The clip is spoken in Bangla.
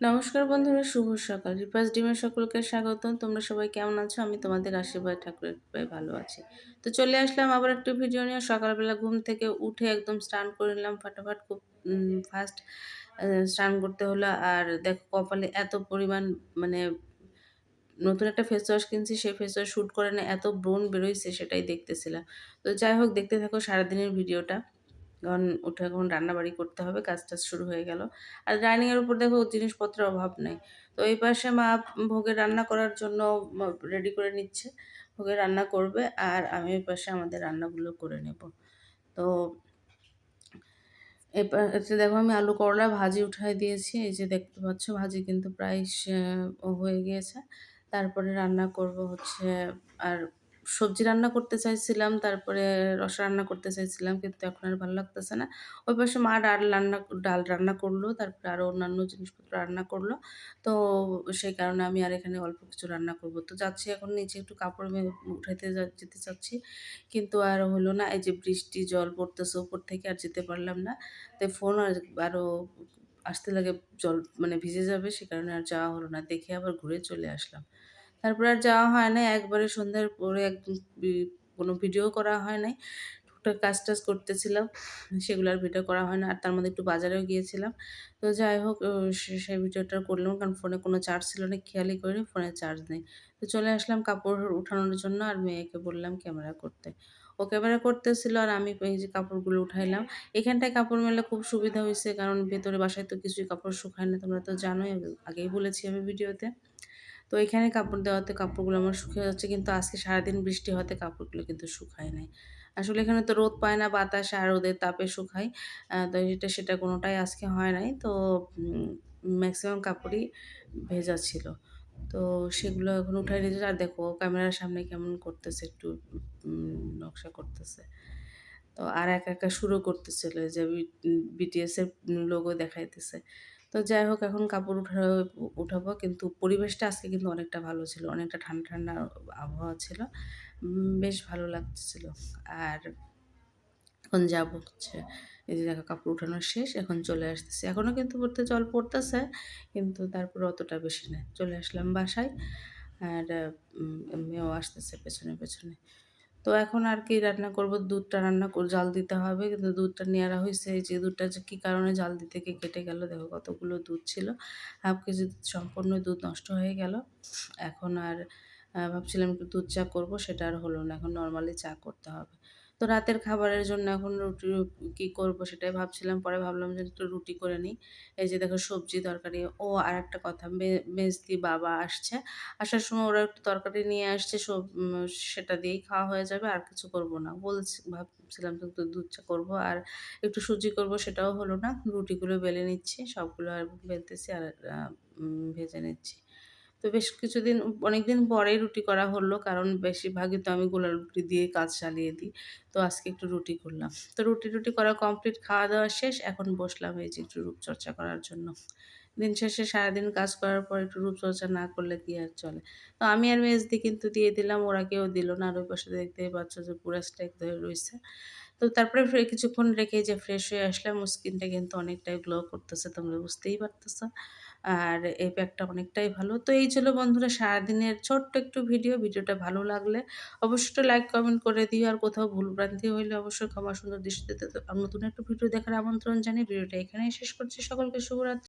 নমস্কার বন্ধুরা, শুভ সকাল। রিপাস ডিমের সকলকে স্বাগত তোমরা সবাই কেমন আছো? আমি তোমাদের আশীর্বাদ, ঠাকুরের কৃপায় ভালো আছি। তো চলে আসলাম আবার একটু ভিডিও নিয়ে। সকালবেলা ঘুম থেকে উঠে একদম স্নান করে নিলাম ফাটাফাট। খুব ফাস্ট স্নান করতে হলো। আর দেখো কপালে এত পরিমাণ মানে নতুন একটা ফেস ওয়াশ কিনছি। সেই ফেস ওয়াশ শ্যুট করে না, এত ব্রণ বেরোইছে সেটাই দেখতেছিলাম। তো যাই হোক, দেখতে থাকো সারাদিনের ভিডিওটা কারণ উঠে এখন রান্নাবাড়ি করতে হবে কাজ টাজ শুরু হয়ে গেল। আর ডাইনিংয়ের উপর দেখো জিনিসপত্রের অভাব নেই। তো এই পাশে মা ভোগে রান্না করার জন্য রেডি করে নিচ্ছে, ভোগে রান্না করবে আর আমি ওই পাশে আমাদের রান্নাগুলো করে নেব। তো এবার দেখো আমি আলু করলা ভাজি উঠাই দিয়েছি, এই যে দেখতে পাচ্ছ ভাজি কিন্তু প্রায় হয়ে গিয়েছে। তারপরে রান্না করব হচ্ছে আর সবজি রান্না করতে চাইছিলাম, তারপরে রসা রান্না করতে চাইছিলাম, কিন্তু এখন আর ভালো লাগতেছে না। ওই পাশে মা ডাল রান্না ডাল রান্না করল, তারপরে আরও অন্যান্য জিনিসপত্র রান্না করল। তো সেই কারণে আমি আর এখানে অল্প কিছু রান্না করব। তো যাচ্ছি এখন নিচে একটু কাপড় উঠাইতে যেতে চাচ্ছি, কিন্তু আর হলো না, এই যে বৃষ্টি, জল পড়তেছে উপর থেকে আর যেতে পারলাম না। তাই ফোন আর আরও আসতে লাগে, জল মানে ভিজে যাবে, সে কারণে আর যাওয়া হলো না। দেখে আবার ঘুরে চলে আসলাম। তারপর আর যাওয়া হয় না একবারে সন্ধ্যার পরে একদম কোনো ভিডিও করা হয় নাই। টুকটাক কাজ টাজ করতেছিলাম। সেগুলো আর ভিডিও করা হয় না। আর তার মধ্যে একটু বাজারেও গিয়েছিলাম। তো যাই হোক সেই ভিডিওটা করলাম কারণ ফোনে কোনো চার্জ ছিল না। খেয়ালই করিনি, ফোনে চার্জ নেই। তো চলে আসলাম কাপড় উঠানোর জন্য আর মেয়েকে বললাম ক্যামেরা করতে। ও ক্যামেরা করতেছিল আর আমি এই যে কাপড়গুলো উঠাইলাম। এখানটায় কাপড় মেলে খুব সুবিধা হয়েছে কারণ ভেতরে বাসায় তো কিছুই কাপড় শুকায় না। তোমরা তো জানোই, আগেই বলেছি আমি ভিডিওতে তো এখানে কাপড় দেওয়াতে কাপড়গুলো আমার শুকিয়ে যাচ্ছে, কিন্তু আজকে সারাদিন বৃষ্টি হওয়াতে কাপড়গুলো কিন্তু শুকায় নাই। আসলে এখানে তো রোদ পায় না, বাতাস আর রোদের তাপে শুকায় তো এটা সেটা কোনোটাই আজকে হয় নাই, তো ম্যাক্সিমাম কাপড়ই ভেজা ছিল। তো সেগুলো এখন উঠাই নিয়েছে, আর দেখো ক্যামেরার সামনে কেমন করতেছে, একটু নকশা করতেছে। তো আর একা একা শুরু করতেছিল, যে বিটিএসের লোগো দেখাইতেছে। তো যাই হোক, এখন কাপড় উঠা, উঠাবো। কিন্তু পরিবেশটা আজকে কিন্তু অনেকটা ভালো ছিল, অনেকটা ঠান্ডা ঠান্ডা আবহাওয়া ছিল। বেশ ভালো লাগছিল। আর এখন যাব হচ্ছে, এই যে দেখো কাপড় উঠানো শেষ, এখন চলে আসতেছে। এখনও কিন্তু পড়তে, জল পড়তেছে, কিন্তু তারপর অতটা বেশি নেই। চলে আসলাম বাসায়, আর মেয়েও আসতেছে পেছনে পেছনে। তো এখন আর কি রান্না করব? দুধটা রান্না কর, জাল দিতে হবে। কিন্তু দুধটা নেওয়া হয়েছে যে দুধটা যে কী কারণে জাল দিতে গিয়ে কেটে গেল, দেখো কতগুলো দুধ ছিল। হাফ কেজি সম্পূর্ণ দুধ নষ্ট হয়ে গেল। এখন আর ভাবছিলাম একটু দুধ চা করব, সেটা আর হলো না। এখন নর্মালি চা করতে হবে। তো রাতের খাবারের জন্য এখন রুটি কী করব সেটাই ভাবছিলাম। পরে ভাবলাম যে একটু রুটি করে নিই। এই যে দেখো সবজি তরকারি। ও আর একটা কথা মেজদি বাবা আসছে। আসার সময় ওরা একটু তরকারি নিয়ে আসছে, সব সেটা দিয়েই খাওয়া হয়ে যাবে, আর কিছু করব না। বলছি, ভাবছিলাম তো একটু দুধ চা করব, আর একটু সুজি করব, সেটাও হলো না। রুটিগুলো বেলে নিচ্ছি, সবগুলো আর বেলতেছি, আর ভেজে নিচ্ছি। তো বেশ কিছুদিন, অনেকদিন পরে রুটি করা হলো, কারণ বেশিরভাগই তো আমি গোলা রুটি দিয়ে কাজ চালিয়ে দিই। তো আজকে একটু রুটি করলাম। তো রুটি রুটি করা কমপ্লিট খাওয়া দাওয়া শেষ, এখন বসলাম এই যে একটু রূপচর্চা করার জন্য। দিন শেষে সারাদিন কাজ করার পর একটু রূপচর্চা না করলে কি আর চলে? তো আমি আর মেজদি কিন্তু দিয়ে দিলাম, ওরা কেউ দিল না। আর ওই পাশে দেখতেই পাচ্ছ যে পুরো স্ট্যাক ধরে রয়েছে তো তারপরে কিছুক্ষণ রেখে যে ফ্রেশ হয়ে আসলাম স্কিনটা কিন্তু অনেকটাই গ্লো করতেছে, তোমরা বুঝতেই পারতেছো। আর এই প্যাকটা অনেকটাই ভালো। তো এই ছিল বন্ধুরা সারাদিনের ছোট্ট একটু ভিডিও ভিডিওটা ভালো লাগলে অবশ্যই লাইক কমেন্ট করে দিও। আর কোথাও ভুলভ্রান্তি হইলে অবশ্যই ক্ষমা সুন্দর দৃষ্টিতে নতুন একটা ভিডিও দেখার আমন্ত্রণ জানিয়ে ভিডিওটা এখানেই শেষ করছি। সকলকে শুভরাত্রি।